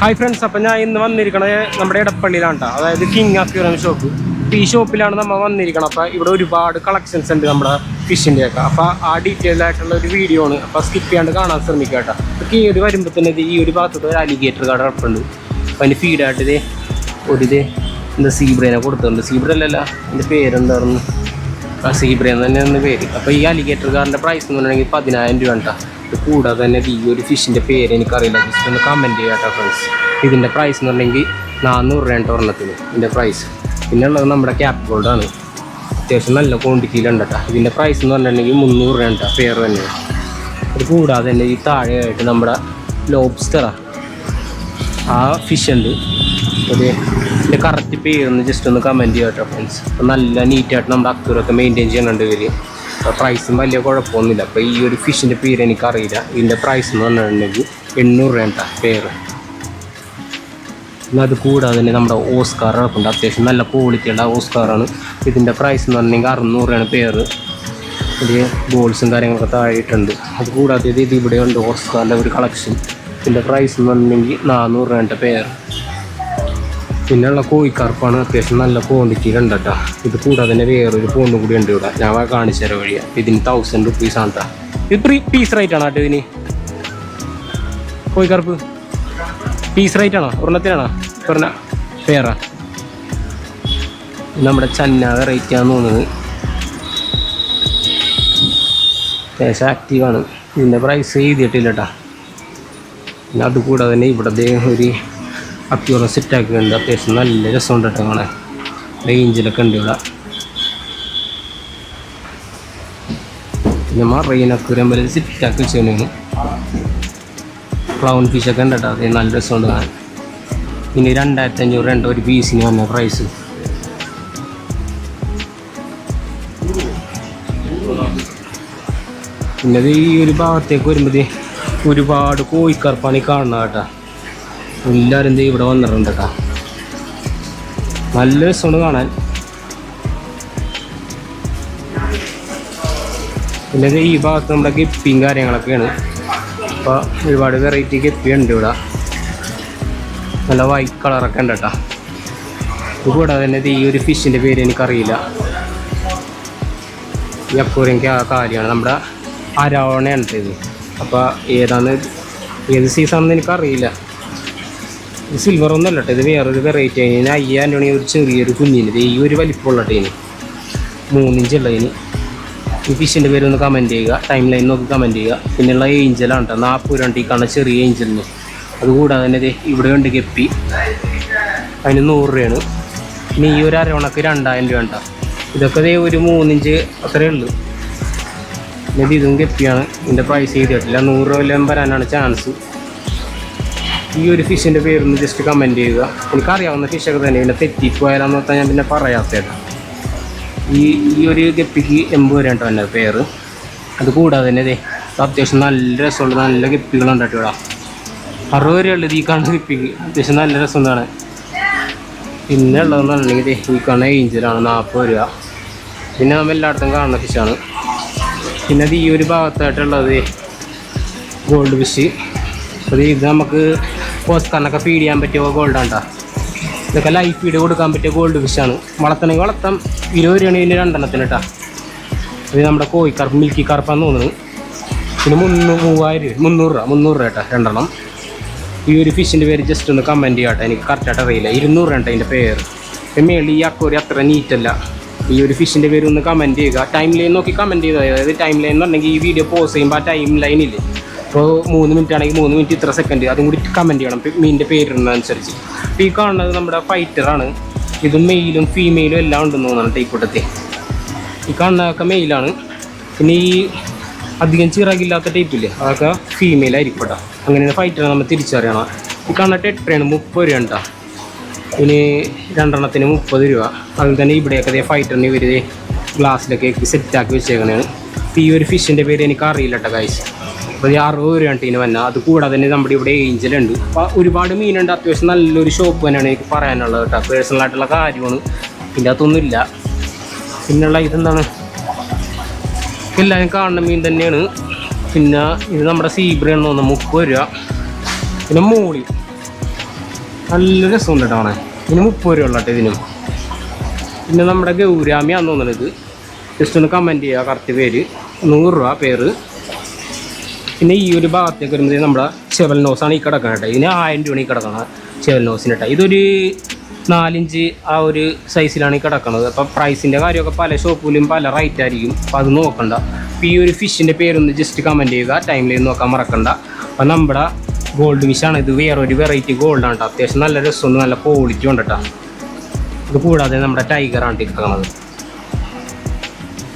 Hi friends അപ്പം ഞാൻ ഇന്ന് വന്നിരിക്കണത് നമ്മുടെ ഇടപ്പള്ളിയിലാണ് കേട്ടോ അതായത് കിങ് അക്യൂറിയം ഷോപ്പ് ഈ ഷോപ്പിലാണ് നമ്മൾ വന്നിരിക്കണം അപ്പോൾ ഇവിടെ ഒരുപാട് കളക്ഷൻസ് ഉണ്ട് നമ്മുടെ ഫിഷിന്റെ ഒക്കെ. അപ്പോൾ ആ ഡീറ്റെയിൽ ആയിട്ടുള്ള ഒരു വീഡിയോ ആണ്. അപ്പോൾ സ്കിപ്പ് ചെയ്യാണ്ട് കാണാൻ ശ്രമിക്കുക കേട്ടോ അപ്പോൾ കീഴ് വരുമ്പോൾ തന്നെ ഈ ഒരു ഭാഗത്തോട്ട് ഒരു അലിഗേറ്റർ കാർഡ് കിടപ്പുണ്ട് അപ്പോൾ അതിന് ഫീഡായിട്ട് ഇത് ഒരു ഇത് എന്താ സീബ്രേനെ കൊടുത്തിട്ടുണ്ട്. സീബ്ര അല്ലല്ല എന്റെ പേരെന്തായിരുന്നു ആ സീബ്രേന്ന് തന്നെയാണ് പേര്. അപ്പോൾ ഈ അലിഗേറ്റർ കാറിന്റെ പ്രൈസ് എന്ന് പറഞ്ഞിട്ടുണ്ടെങ്കിൽ പതിനായിരം രൂപ കേട്ടോ ഇത് കൂടാതെ തന്നെ ഈ ഒരു ഫിഷിന്റെ പേര് എനിക്കറിയില്ല. ജസ്റ്റ് ഒന്ന് കമന്റ് ചെയ്യാം കേട്ടോ ഫ്രണ്ട്സ് ഇതിന്റെ പ്രൈസ് എന്ന് പറഞ്ഞെങ്കിൽ നാനൂറ് രൂപ ഒരെണ്ണത്തിന്. ഇതിന്റെ പ്രൈസ് പിന്നെ ഉള്ളത് നമ്മുടെ ക്യാപ് ഗോൾഡാണ് അത്യാവശ്യം നല്ല ക്വാണ്ടിറ്റിയിലുണ്ട് കേട്ടോ. ഇതിന്റെ പ്രൈസ് എന്ന് പറഞ്ഞിട്ടുണ്ടെങ്കിൽ മുന്നൂറ് രൂപ കേട്ടോ പേർ തന്നെ. അത് കൂടാതെ തന്നെ ഈ താഴെയായിട്ട് നമ്മുടെ ലോബ്സ്റ്ററാണ് ആ. ഫിഷ് ഉണ്ട്. ഒരു ഇതിന്റെ കറക്റ്റ് പേരൊന്ന് ജസ്റ്റ് ഒന്ന് കമന്റ് ചെയ്യാം കേട്ടോ ഫ്രണ്ട്സ് നല്ല നീറ്റായിട്ട് നമ്മുടെ അക്കൂറൊക്കെ മെയിന്റെയിൻ ചെയ്യുന്നുണ്ട് ഇവർ പ്രൈസും വലിയ കുഴപ്പമൊന്നുമില്ല. അപ്പോൾ ഈ ഒരു ഫിഷിന്റെ പേര് എനിക്കറിയില്ല. ഇതിന്റെ പ്രൈസ് എന്ന് പറഞ്ഞിട്ടുണ്ടെങ്കിൽ എണ്ണൂറ് രൂപ പേര് പിന്നെ അത് കൂടാതെ തന്നെ നമ്മുടെ ഓസ്കാർ കിടപ്പുണ്ട് അത്യാവശ്യം നല്ല ക്വാളിറ്റിയുള്ള ഓസ്കാറാണ് ഇതിന്റെ പ്രൈസ് എന്ന് പറഞ്ഞെങ്കിൽ അറുന്നൂറ് രൂപയാണ് പേര് വലിയ ബോൾസും കാര്യങ്ങളൊക്കെ താഴെയിട്ടുണ്ട്. അത് കൂടാതെ ഇത് ഇവിടെ ഉണ്ട് ഓസ്കാറിന്റെ ഒരു കളക്ഷൻ ഇതിന്റെ പ്രൈസ് എന്ന് പറഞ്ഞെങ്കിൽ നാനൂറ് രൂപയുടെ പേര് പിന്നെയുള്ള കോഴിക്കാർപ്പാണ് അത്യാവശ്യം നല്ല ക്വാണ്ടിറ്റിയിലുണ്ട് കേട്ടോ. ഇത് കൂടാതെ തന്നെ വേറൊരു ഫോണും കൂടി ഉണ്ട് ഇവിടെ. ഞാൻ കാണിച്ചു തരാം വഴിയ. ഇതിന് തൗസൻഡ് റുപ്പീസ് ആണ് ഇത് പ്രീ പീസ് റേറ്റ് ആണോ കേട്ടോ ഇതിന്? കോഴിക്കാർപ്പ്? പീസ് റേറ്റ് ആണോ? ഒരെണ്ണത്തിനാണോ? പറഞ്ഞ വേറെ. നമ്മുടെ ചന്ന വെറൈറ്റി ആണെന്ന് തോന്നുന്നത്. ലേശം ആക്റ്റീവാണ് ഇതിന്റെ പ്രൈസ് എഴുതിയിട്ടില്ല കേട്ടോ പിന്നെ അതുകൂടാതെ തന്നെ ഇവിടെ ഒരു അക്യൂറം സെറ്റാക്കുന്നുണ്ട് അത്യാവശ്യം നല്ല രസമുണ്ട് കേട്ടോ കാണാൻ റേഞ്ചിലൊക്കെ ഉണ്ട് ഇവിടെ. പിന്നെ മറൈൻ അക്യൂരം വരെ സെറ്റാക്കി വെച്ചാണ് ക്ലൗൺ ഫിഷൊക്കെ ഉണ്ട് കേട്ടോ. അത് നല്ല രസമുണ്ട് ഇനി രണ്ടായിരത്തി അഞ്ഞൂറ് രണ്ട് ഒരു പീസിന് വന്ന പ്രൈസ് പിന്നെ ഈ ഒരു ഭാഗത്തേക്ക് വരുമ്പോൾ ഒരുപാട് കോഴിക്കാർ ഈ കാണുന്നത് കേട്ടോ. എല്ലാവരും ദേ ഇവിടെ വന്നിട്ടുണ്ട് കേട്ടോ നല്ല രസമാണ് കാണാൻ. അല്ലെങ്കിൽ ഈ ഭാഗത്ത് നമ്മുടെ ഗപ്പിയും കാര്യങ്ങളൊക്കെയാണ്. അപ്പോൾ ഒരുപാട് വെറൈറ്റി ഗപ്പി ഉണ്ട് ഇവിടെ. നല്ല വൈറ്റ് കളറൊക്കെ ഉണ്ട് കേട്ടോ കൂടാതെ തന്നെ ഈ ഒരു ഫിഷിന്റെ പേര് എനിക്കറിയില്ല. ഈ അക്കൂരെങ്കിൽ ആ കാര്യമാണ്. നമ്മുടെ അരവണയാണ് ഇത്. അപ്പോൾ ഏതാണ് ഏത് സീസണെന്ന് എനിക്കറിയില്ല. ഇത് സിൽവർ ഒന്നും അല്ല ഇത് വേറൊരു വെറൈറ്റി ആണ്. ഇതിന് അയ്യായിരം രൂപ ഒരു ചെറിയൊരു കുഞ്ഞിന് ഈ ഒരു വലിപ്പമുള്ള ടീന് മൂന്നിഞ്ചുള്ള ഇതിന് ഈ ഫിഷിന്റെ പേര് ഒന്ന് കമന്റ് ചെയ്യുക. ടൈം ലൈൻ നോക്കി കമന്റ് ചെയ്യുക. പിന്നെയുള്ള ഏഞ്ചലാണ് കേട്ടോ നാൽപ്പത് രണ്ടി ഈ കാണുന്ന ചെറിയ ഏഞ്ചലിന് അതുകൂടാതെ തന്നെ ഇവിടെ ഉണ്ട് ഗപ്പി. അതിന് നൂറ് രൂപയാണ്. ഇനി ഈ ഒരു അരവണക്ക് രണ്ടായിരം രൂപ കേട്ടോ ഇതൊക്കെ ദേ ഒരു മൂന്നിഞ്ച് അത്രയേ ഉള്ളൂ. പിന്നെ ഇത് ഗപ്പിയാണ്. ഇതിന്റെ പ്രൈസ് ചെയ്തിട്ടില്ല. നൂറ് രൂപ വരാനാണ് ചാൻസ് ഈ ഒരു ഫിഷിന്റെ പേരൊന്ന് ജസ്റ്റ് കമന്റ് ചെയ്യുക എനിക്കറിയാവുന്ന ഫിഷൊക്കെ തന്നെ പിന്നെ തെറ്റിപ്പോയാലെന്ന് പറഞ്ഞാൽ ഞാൻ പിന്നെ പറയാത്തേട്ടാ ഈ ഈ ഒരു ഗപ്പിക്ക് എൺപത് രൂപ തന്നെ പേര്? അത് കൂടാതെ തന്നെ അത് അത്യാവശ്യം നല്ല രസമുള്ള നല്ല ഗപ്പികളുണ്ട് കേട്ടോ ഇവിടെ. അറുപത് രൂപയുള്ളത് ഈ കാണുന്ന ഗപ്പിക്ക്. അത്യാവശ്യം നല്ല രസം കാണാൻ പിന്നെ ഉള്ളതെന്ന് പറഞ്ഞിട്ടുണ്ടെങ്കിൽ ഈ കാണുന്ന ഏഞ്ചലാണ് നാൽപ്പത് രൂപ. പിന്നെ നമ്മൾ എല്ലായിടത്തും കാണുന്ന ഫിഷാണ് പിന്നെ അത് ഈ ഒരു ഭാഗത്തായിട്ടുള്ളത് ഗോൾഡ് ഫിഷ്. അത് ഇത് നമുക്ക് പോസ്കാറിനൊക്കെ ഫീഡ് ചെയ്യാൻ പറ്റിയ ഗോൾഡാണ് കേട്ടോ ഇതൊക്കെ ലൈഫ് ഫീഡ് കൊടുക്കാൻ പറ്റിയ ഗോൾഡ് ഫിഷാണ് വളർത്തണമെങ്കിൽ വളർത്താം. ഇരുപത് രൂപയാണ് രണ്ടെണ്ണത്തിന് കേട്ടോ ഇത് നമ്മുടെ കോഴിക്കറുപ്പ് മിൽക്കി കറുപ്പാന്ന് തോന്നുന്നു. പിന്നെ മുന്നൂ മൂവായിരം രൂപ മുന്നൂറ് രൂപ മുന്നൂറ് രൂപ കേട്ടോ രണ്ടെണ്ണം. ഈ ഒരു ഫിഷിന്റെ പേര് ജസ്റ്റ് ഒന്ന് കമന്റ് ചെയ്യാട്ടെ. എനിക്ക് കറക്റ്റായിട്ട് അറിയില്ല. ഇരുന്നൂറ് രൂപ അതിന്റെ പേര്. മേളിൽ ഈ അക്കോരി അത്ര നീറ്റല്ല ഈ ഒരു ഫിഷിന്റെ പേര് ഒന്ന് കമന്റ് ചെയ്യുക. ടൈം ലൈൻ നോക്കി കമന്റ് ചെയ്താൽ. അതായത് ടൈം ലൈൻ എന്ന് പറഞ്ഞെങ്കിൽ ഈ വീഡിയോ പോസ് ചെയ്യുമ്പോൾ ആ ടൈം ലൈനില്ലേ ഇപ്പോൾ മൂന്ന് മിനിറ്റ് ആണെങ്കിൽ മൂന്ന് മിനിറ്റ് ഇത്ര സെക്കൻഡ് അതും കൂടി കമന്റ് ചെയ്യണം. മീനിന്റെ പേരിടുന്നതനുസരിച്ച്. അപ്പോൾ ഈ കാണുന്നത് നമ്മുടെ ഫൈറ്ററാണ് ഇതും മെയിലും ഫീമെയിലും എല്ലാം ഉണ്ടെന്ന് തോന്നുന്നു ടൈക്കൂട്ടത്തെ ഈ കാണുന്നതൊക്കെ മെയിലാണ് പിന്നെ ഈ അധികം ചിറകില്ലാത്ത ടൈപ്പില്ലേ അതൊക്കെ ഫീമെയിൽ ആയിരിക്കട്ടോ കേട്ടോ. അങ്ങനെയാണ് ഫൈറ്ററെ നമ്മൾ തിരിച്ചറിയണം ഈ കാണുന്ന ടെട്രയാണ് മുപ്പത് രൂപ ഉണ്ടാ ഇനി രണ്ടെണ്ണത്തിന് മുപ്പത് രൂപ. അതുപോലെ തന്നെ ഇവിടെയൊക്കെ ദേ ഫൈറ്ററിന് ഇവർ ഗ്ലാസ്സിലൊക്കെ സെറ്റാക്കി വെച്ചേക്കണേ അപ്പോൾ ഈ ഒരു ഫിഷിന്റെ പേര് എനിക്ക് അറിയില്ല കേട്ടോ ഗൈസ് അപ്പോൾ ഈ അറുപത് രൂപയാണ് ടീന് വന്ന. അത് കൂടാതെ തന്നെ നമ്മുടെ ഇവിടെ ഏഞ്ചലുണ്ട് അപ്പോൾ ഒരുപാട് മീനുണ്ട്. അത്യാവശ്യം നല്ലൊരു ഷോപ്പ് തന്നെയാണ് എനിക്ക് പറയാനുള്ളത് കേട്ടോ. പേഴ്സണൽ ആയിട്ടുള്ള കാര്യമാണ്. ഇതിന്റെ അകത്തൊന്നുമില്ല. പിന്നെയുള്ള ഇതെന്താണ്? എല്ലാവരും കാണുന്ന മീൻ തന്നെയാണ്. പിന്നെ ഇത് നമ്മുടെ സീബ്രയാണെന്ന് തോന്നുന്നു. മുപ്പത് രൂപ പിന്നെ മൂളി. നല്ല രസമുണ്ട് കേട്ടോ ഇതിന് മുപ്പത് രൂപ ഉള്ള കേട്ടോ ഇതിനും. പിന്നെ നമ്മുടെ ഗൗരാമിയാണെന്ന് തോന്നുന്നത് ജസ്റ്റ് ഒന്ന് കമന്റ് ചെയ്യുക. കറക്റ്റ് പേര്. നൂറ് രൂപ പേര്. പിന്നെ ഈ ഒരു ഭാഗത്തേക്ക് വരുമ്പോൾ നമ്മുടെ ചെവൽ നോസാണ് ഈ കിടക്കുന്നത് കേട്ടോ. ഇതിന് ആയിരം രൂപയാണ് ഈ കിടക്കുന്നത് ചെവൽ നോസിന് കേട്ടോ. ഇതൊരു നാലിഞ്ച് ആ ഒരു സൈസിലാണ് ഈ കിടക്കുന്നത് അപ്പോൾ പ്രൈസിന്റെ കാര്യമൊക്കെ പല ഷോപ്പിലും പല റേറ്റ് ആയിരിക്കും. അപ്പോൾ അത് നോക്കണ്ട. അപ്പോൾ ഈ ഒരു ഫിഷിന്റെ പേരൊന്ന് ജസ്റ്റ് കമന്റ് ചെയ്യുക. ടൈമിൽ നോക്കാൻ മറക്കണ്ട. അപ്പോൾ നമ്മുടെ ഗോൾഡ് ഫിഷാണ് ഇത് വേറൊരു വെറൈറ്റി ഗോൾഡാണ് കേട്ടോ. അത്യാവശ്യം നല്ല രസമുണ്ട്. നല്ല ക്വാളിറ്റി ഉണ്ട് കേട്ടോ. ഇത് കൂടാതെ നമ്മുടെ ടൈഗറാണ് കിടക്കുന്നത്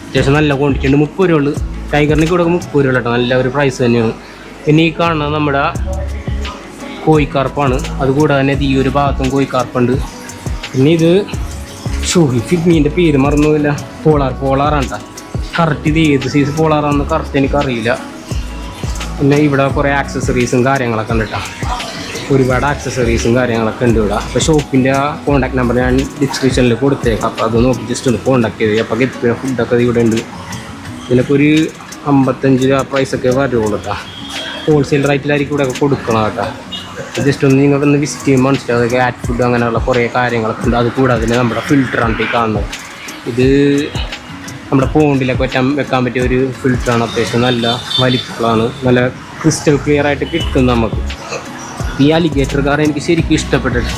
അത്യാവശ്യം നല്ല ക്വാണ്ടിറ്റി ഉണ്ട്. മുപ്പത് രൂപ ടൈഗറിന് കൂടെ മുപ്പത് രൂപ കേട്ടോ. നല്ല ഒരു പ്രൈസ് തന്നെയാണ്. പിന്നെ ഈ കാണുന്നത് നമ്മുടെ കോഴിക്കാർപ്പാണ്. അതുകൂടാതെ തന്നെ ഈ ഒരു ഭാഗത്തും കോഴിക്കാർപ്പുണ്ട്. പിന്നെ ഇത് ഷൂഹി മീന്റെ പേര് മറന്നുമില്ല പോളാർ പോളാറാണ് കേട്ടോ കറക്റ്റ് ഇത് ഏത് സൈസ് പോളാറാണെന്ന് കറക്റ്റ് എനിക്കറിയില്ല പിന്നെ ഇവിടെ കുറേ ആക്സസറീസും കാര്യങ്ങളൊക്കെ ഉണ്ട് കേട്ടോ ഒരുപാട് ആക്സസറീസും കാര്യങ്ങളൊക്കെ ഉണ്ട് ഇവിടെ. അപ്പോൾ ഷോപ്പിന്റെ കോൺടാക്ട് നമ്പർ ഞാൻ ഡിസ്ക്രിപ്ഷനിൽ കൊടുത്തേക്കാം. അപ്പോൾ അത് നോക്കി ജസ്റ്റ് ഒന്ന് കോൺടാക്ട് ചെയ്ത്. അപ്പോൾ ഗെറ്റ് ഫുഡൊക്കെ ഇവിടെ ഉണ്ട്. ഇതിനൊക്കെ ഒരു അമ്പത്തഞ്ച് രൂപ പ്രൈസൊക്കെ വരുള്ളൂ കേട്ടോ ഹോൾസെയിൽ റേറ്റിലായിരിക്കും ഇവിടെ കൊടുക്കണം കേട്ടോ. ജസ്റ്റ് ഒന്ന് നിങ്ങളൊന്ന് വിസിറ്റ് ചെയ്യുമ്പോൾ മനസ്സിലാവും. അതൊക്കെ ആറ്റ് ഫുഡ് അങ്ങനെയുള്ള കുറേ കാര്യങ്ങളൊക്കെ ഉണ്ട്. അത് കൂടാതെ തന്നെ നമ്മുടെ ഫിൽറ്ററാണ് ഈ കാണുന്നത്. ഇത് നമ്മുടെ പോണ്ടിലൊക്കെ വെച്ചാൽ വെക്കാൻ പറ്റിയ ഒരു ഫിൽറ്ററാണ് അത്യാവശ്യം നല്ല വലിപ്പമാണ് നല്ല ക്രിസ്റ്റൽ ക്ലിയർ ആയിട്ട് കിട്ടും നമുക്ക്. ഈ അലിഗേറ്റർ കാർ എനിക്ക് ശരിക്കും ഇഷ്ടപ്പെട്ടിട്ട്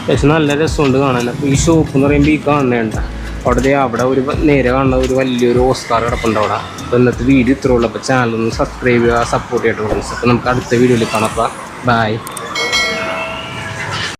അത്യാവശ്യം നല്ല രസമുണ്ട് കാണാൻ. ഈ ഷോപ്പ് എന്ന് പറയുമ്പോൾ ഈ കാണുന്നുണ്ട് അവിടെ അവിടെ ഒരു നേരെ കാണുന്ന ഒരു വലിയൊരു ഓസ്കാർ കിടപ്പുണ്ട് അവിടെ. അപ്പോൾ ഇന്നത്തെ വീഡിയോ ഇത്രയുള്ളൂ അപ്പോൾ ചാനൽ ഒന്ന് സബ്സ്ക്രൈബ് ചെയ്യുക സപ്പോർട്ട് ചെയ്തിട്ട് അപ്പോൾ നമുക്ക് അടുത്ത വീഡിയോയിൽ കാണാം. ബൈ